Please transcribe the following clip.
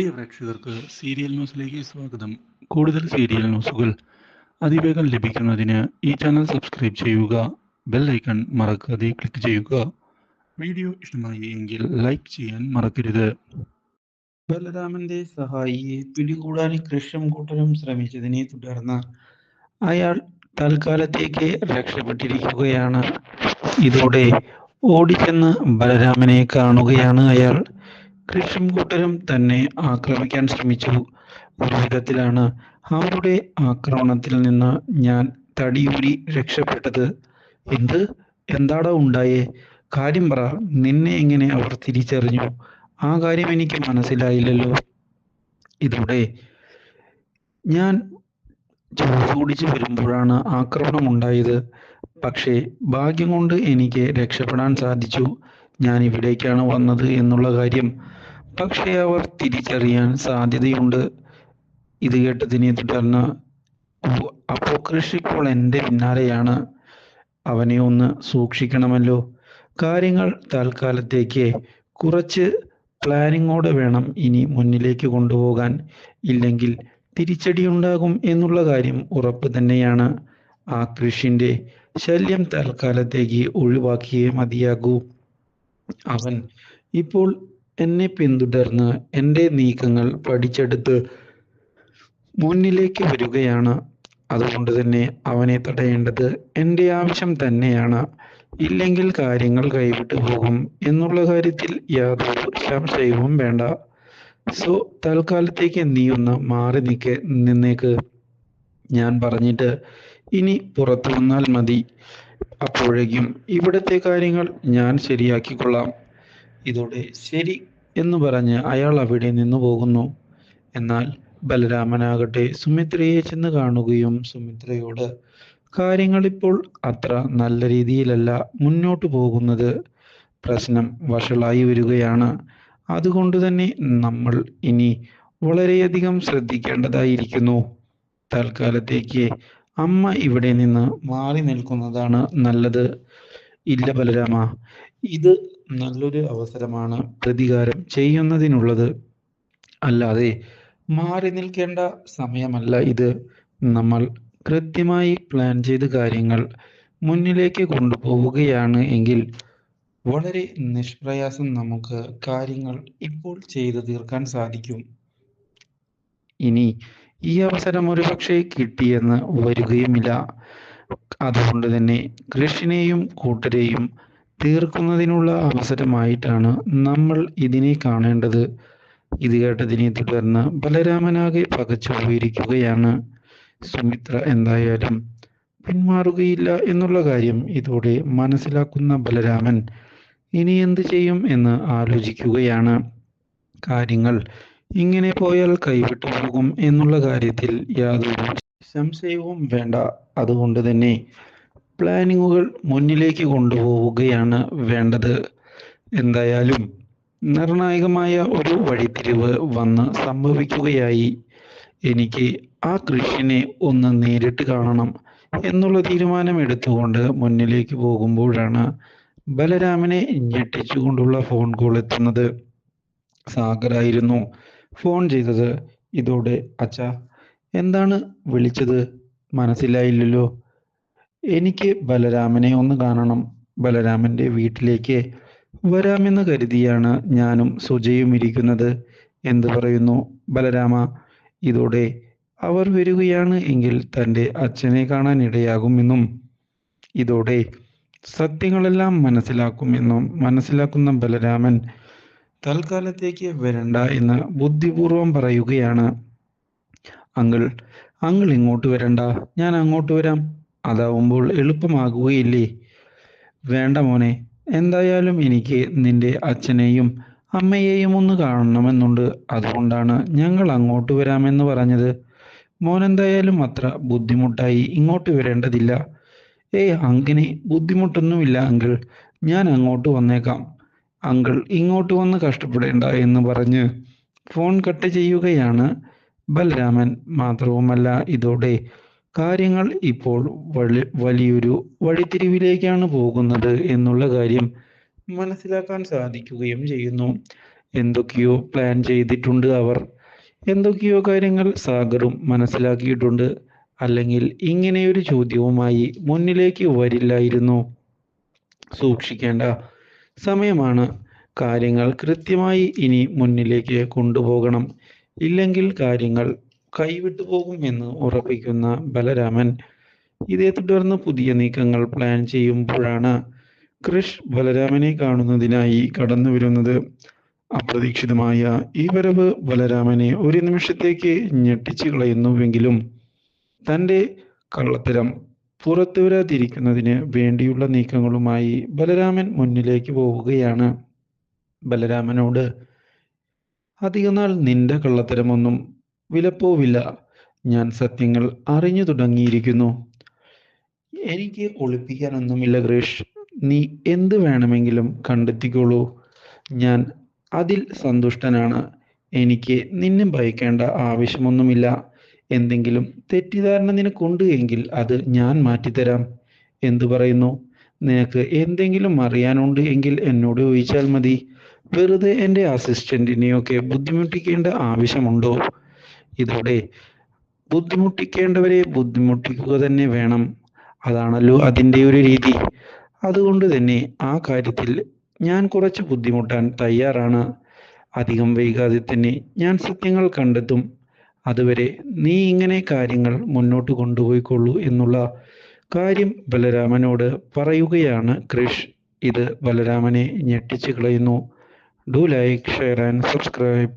പ്രിയ പ്രേക്ഷകർക്ക് സീരിയൽ ന്യൂസിലേക്ക് സ്വാഗതം. കൂടുതൽ സീരിയൽ ന്യൂസുകൾ അതിവേഗം ലഭിക്കുന്നതിന് ഈ ചാനൽ സബ്സ്ക്രൈബ് ചെയ്യുക ബെൽ ഐക്കൺ മറക്കാതെ ക്ലിക്ക് ചെയ്യുക. വീഡിയോ ഇഷ്ടമായി എങ്കിൽ ലൈക്ക് ചെയ്യാൻ മറക്കരുത്. ബലരാമന്റെ സഹായിയെ പിടികൂടാൻ കൃഷ്ണം കൂട്ടരും ശ്രമിച്ചതിനെ തുടർന്ന് അയാൾ തൽക്കാലത്തേക്ക് രക്ഷപ്പെട്ടിരിക്കുകയാണ്. ഇതോടെ ഓടിച്ചെന്ന് ബലരാമനെ കാണുകയാണ് അയാൾ. കൃഷ്ണം കൂട്ടരും തന്നെ ആക്രമിക്കാൻ ശ്രമിച്ചു. ഒരു വിധത്തിലാണ് അവരുടെ ആക്രമണത്തിൽ നിന്ന് ഞാൻ തടിയൂരി രക്ഷപ്പെട്ടത്. എന്ത്? എന്താടാ ഉണ്ടായേ? കാര്യം പറ. നിന്നെ എങ്ങനെ അവർ തിരിച്ചറിഞ്ഞു? ആ കാര്യം എനിക്ക് മനസ്സിലായില്ലല്ലോ. ഇതോടെ. ഞാൻ കുടിച്ച് വരുമ്പോഴാണ് ആക്രമണം ഉണ്ടായത്. പക്ഷേ ഭാഗ്യം കൊണ്ട് എനിക്ക് രക്ഷപ്പെടാൻ സാധിച്ചു. ഞാൻ ഇവിടേക്കാണ് വന്നത് എന്നുള്ള കാര്യം പക്ഷേ അവർ തിരിച്ചറിയാൻ സാധ്യതയുണ്ട്. ഇത് കേട്ടതിനെ തുടർന്ന് അപ്പോ ഇപ്പോൾ എന്റെ പിന്നാലെയാണ്. അവനെ ഒന്ന് സൂക്ഷിക്കണമല്ലോ. കാര്യങ്ങൾ തൽക്കാലത്തേക്ക് കുറച്ച് പ്ലാനിങ്ങോടെ വേണം ഇനി മുന്നിലേക്ക് കൊണ്ടുപോകാൻ. ഇല്ലെങ്കിൽ തിരിച്ചടി ഉണ്ടാകും എന്നുള്ള കാര്യം ഉറപ്പ് തന്നെയാണ്. ആ കൃഷിന്റെ ശല്യം തൽക്കാലത്തേക്ക് ഒഴിവാക്കിയേ മതിയാകൂ. അവൻ ഇപ്പോൾ എന്നെ പിന്തുടർന്ന് എന്റെ നീക്കങ്ങൾ പഠിച്ചെടുത്ത് മുന്നിലേക്ക് വരികയാണ്. അതുകൊണ്ട് തന്നെ അവനെ തടയേണ്ടത് എന്റെ ആവശ്യം തന്നെയാണ്. ഇല്ലെങ്കിൽ കാര്യങ്ങൾ കൈവിട്ടു പോകും എന്നുള്ള കാര്യത്തിൽ യാതൊരു സംശയവും വേണ്ട. സോ തൽക്കാലത്തേക്ക് നീ ഒന്ന് മാറി നിൽക്ക് നിന്നേക്ക്. ഞാൻ പറഞ്ഞിട്ട് ഇനി പുറത്തു വന്നാൽ മതി. അപ്പോഴേക്കും ഇവിടുത്തെ കാര്യങ്ങൾ ഞാൻ ശരിയാക്കിക്കൊള്ളാം. ഇതോടെ ശരി എന്ന് പറഞ്ഞ് അയാൾ അവിടെ നിന്നു പോകുന്നു. എന്നാൽ ബലരാമനാകട്ടെ സുമിത്രയെ ചെന്ന് കാണുകയും സുമിത്രയോട് കാര്യങ്ങൾ ഇപ്പോൾ അത്ര നല്ല രീതിയിലല്ല മുന്നോട്ട് പോകുന്നത്. പ്രശ്നം വഷളായി വരികയാണ്. അതുകൊണ്ട് തന്നെ നമ്മൾ ഇനി വളരെയധികം ശ്രദ്ധിക്കേണ്ടതായിരിക്കുന്നു. തൽക്കാലത്തേക്ക് അമ്മ ഇവിടെ നിന്ന് മാറി നിൽക്കുന്നതാണ് നല്ലത്. ഇല്ല ബലരാമ ഇത് നല്ലൊരു അവസരമാണ് പ്രതികാരം ചെയ്യുന്നതിനുള്ളത്. അല്ലാതെ മാറി നിൽക്കേണ്ട സമയമല്ല ഇത്. നമ്മൾ കൃത്യമായി പ്ലാൻ ചെയ്ത് കാര്യങ്ങൾ മുന്നിലേക്ക് കൊണ്ടുപോവുകയാണ് എങ്കിൽ വളരെ നിഷ്പ്രയാസം നമുക്ക് കാര്യങ്ങൾ ഇപ്പോൾ ചെയ്തു തീർക്കാൻ സാധിക്കും. ഇനി ഈ അവസരം ഒരുപക്ഷെ കിട്ടിയെന്ന് വരികയുമില്ല അതുകൊണ്ട് തന്നെ കൃഷിനെയും കൂട്ടരെയും തീർക്കുന്നതിനുള്ള അവസരമായിട്ടാണ് നമ്മൾ ഇതിനെ കാണേണ്ടത്. ഇത് കേട്ടതിനെ തുടർന്ന് ബലരാമനാകെ പകച്ചു പോയിരിക്കുകയാണ്. സുമിത്ര എന്തായാലും പിന്മാറുകയില്ല എന്നുള്ള കാര്യം ഇതോടെ മനസ്സിലാക്കുന്ന ബലരാമൻ ഇനി എന്ത് ചെയ്യും എന്ന് ആലോചിക്കുകയാണ്. കാര്യങ്ങൾ ഇങ്ങനെ പോയാൽ കൈവിട്ടു പോകും എന്നുള്ള കാര്യത്തിൽ യാതൊരു സംശയവും വേണ്ട. അതുകൊണ്ട് തന്നെ പ്ലാനിങ്ങുകൾ മുന്നിലേക്ക് കൊണ്ടുപോവുകയാണ് വേണ്ടത്. എന്തായാലും നിർണായകമായ ഒരു വഴിത്തിരിവ് വന്ന് സംഭവിക്കുകയായി. എനിക്ക് ആ കൃഷിനെ ഒന്ന് നേരിട്ട് കാണണം എന്നുള്ള തീരുമാനം എടുത്തുകൊണ്ട് മുന്നിലേക്ക് പോകുമ്പോഴാണ് ബലരാമനെ ഞെട്ടിച്ചുകൊണ്ടുള്ള ഫോൺ കോൾ എത്തുന്നത്. സാഗറായിരുന്നു ഫോൺ ചെയ്തത്. ഇതോടെ അച്ഛ എന്താണ് വിളിച്ചത്? മനസ്സിലായില്ലല്ലോ. എനിക്ക് ബലരാമനെ ഒന്ന് കാണണം. ബലരാമന്റെ വീട്ടിലേക്ക് വരാമെന്ന് കരുതിയാണ് ഞാനും സുജയും ഇരിക്കുന്നത്. എന്ത് പറയുന്നു? ബലരാമ ഇതോടെ അവർ വരികയാണ് എങ്കിൽ തന്റെ അച്ഛനെ കാണാൻ ഇടയാകുമെന്നും ഇതോടെ സത്യങ്ങളെല്ലാം മനസ്സിലാക്കുമെന്നും മനസ്സിലാക്കുന്ന ബലരാമൻ തൽക്കാലത്തേക്ക് വരണ്ട എന്ന് ബുദ്ധിപൂർവം പറയുകയാണ്. അങ്കിൾ അങ്കിൾ ഇങ്ങോട്ട് വരണ്ട. ഞാൻ അങ്ങോട്ട് വരാം. അതാവുമ്പോൾ എളുപ്പമാകുകയില്ലേ? വേണ്ട മോനെ എന്തായാലും എനിക്ക് നിന്റെ അച്ഛനെയും അമ്മയെയും ഒന്ന് കാണണമെന്നുണ്ട്. അതുകൊണ്ടാണ് ഞങ്ങൾ അങ്ങോട്ട് വരാമെന്ന് പറഞ്ഞത്. മോൻ എന്തായാലും അത്ര ബുദ്ധിമുട്ടായി ഇങ്ങോട്ട് വരേണ്ടതില്ല. ഏയ് അങ്ങനെ ബുദ്ധിമുട്ടൊന്നുമില്ല അങ്കിൾ. ഞാൻ അങ്ങോട്ട് വന്നേക്കാം. അങ്കിൾ ഇങ്ങോട്ട് വന്ന് കഷ്ടപ്പെടേണ്ട എന്ന് പറഞ്ഞ് ഫോൺ കട്ട് ചെയ്യുകയാണ്. ബലരാമൻ മാത്രവുമല്ല ഇതോടെ കാര്യങ്ങൾ ഇപ്പോൾ വലിയൊരു വഴിത്തിരിവിലേക്കാണ് പോകുന്നത് എന്നുള്ള കാര്യം മനസ്സിലാക്കാൻ സാധിക്കുകയും ചെയ്യുന്നു. എന്തൊക്കെയോ പ്ലാൻ ചെയ്തിട്ടുണ്ട് അവർ. എന്തൊക്കെയോ കാര്യങ്ങൾ സാഗറും മനസ്സിലാക്കിയിട്ടുണ്ട്. അല്ലെങ്കിൽ ഇങ്ങനെയൊരു ചോദ്യവുമായി മുന്നിലേക്ക് വരില്ലായിരുന്നു. സൂക്ഷിക്കേണ്ട സമയമാണ്. കാര്യങ്ങൾ കൃത്യമായി ഇനി മുന്നിലേക്ക് കൊണ്ടുപോകണം. ഇല്ലെങ്കിൽ കാര്യങ്ങൾ കൈവിട്ടു പോകും എന്ന് ഉറപ്പിക്കുന്ന ബലരാമൻ ഇതേ തുടർന്ന് പുതിയ നീക്കങ്ങൾ പ്ലാൻ ചെയ്യുമ്പോഴാണ് കൃഷ് ബലരാമനെ കാണുന്നതിനായി കടന്നു വരുന്നത്. അപ്രതീക്ഷിതമായ ഈ വരവ് ബലരാമനെ ഒരു നിമിഷത്തേക്ക് ഞെട്ടിച്ചു കളയുന്നുവെങ്കിലും തന്റെ കള്ളത്തരം പുറത്തു വരാതിരിക്കുന്നതിന് വേണ്ടിയുള്ള നീക്കങ്ങളുമായി ബലരാമൻ മുന്നിലേക്ക് പോവുകയാണ്. ബലരാമനോട് അധികനാൾ നിന്റെ കള്ളത്തരമൊന്നും വിലപ്പോവില്ല. ഞാൻ സത്യങ്ങൾ അറിഞ്ഞു തുടങ്ങിയിരിക്കുന്നു. എനിക്ക് ഒളിപ്പിക്കാനൊന്നുമില്ല ഗ്രേഷ്. നീ എന്ത് വേണമെങ്കിലും കണ്ടെത്തിക്കോളൂ. ഞാൻ അതിൽ സന്തുഷ്ടനാണ്. എനിക്ക് നിന്നെ ഭയക്കേണ്ട ആവശ്യമൊന്നുമില്ല. എന്തെങ്കിലും തെറ്റിദ്ധാരണ നിനക്കുണ്ട് എങ്കിൽ അത് ഞാൻ മാറ്റിത്തരാം. എന്തു പറയുന്നു? നിനക്ക് എന്തെങ്കിലും അറിയാനുണ്ട് എങ്കിൽ എന്നോട് ചോദിച്ചാൽ മതി. വെറുതെ എന്റെ അസിസ്റ്റന്റിനെയൊക്കെ ബുദ്ധിമുട്ടിക്കേണ്ട ആവശ്യമുണ്ടോ? ഇതോടെ ബുദ്ധിമുട്ടിക്കേണ്ടവരെ ബുദ്ധിമുട്ടിക്കുക തന്നെ വേണം. അതാണല്ലോ അതിന്റെ ഒരു രീതി. അതുകൊണ്ട് തന്നെ ആ കാര്യത്തിൽ ഞാൻ കുറച്ച് ബുദ്ധിമുട്ടാൻ തയ്യാറാണ്. അധികം വൈകാതെ തന്നെ ഞാൻ സത്യങ്ങൾ കണ്ടെത്തും. അതുവരെ നീ ഇങ്ങനെ കാര്യങ്ങൾ മുന്നോട്ട് കൊണ്ടുപോയിക്കൊള്ളൂ എന്നുള്ള കാര്യം ബലരാമനോട് പറയുകയാണ് കൃഷ്. ഇത് ബലരാമനെ ഞെട്ടിച്ചു കളയുന്നു. Do like share and subscribe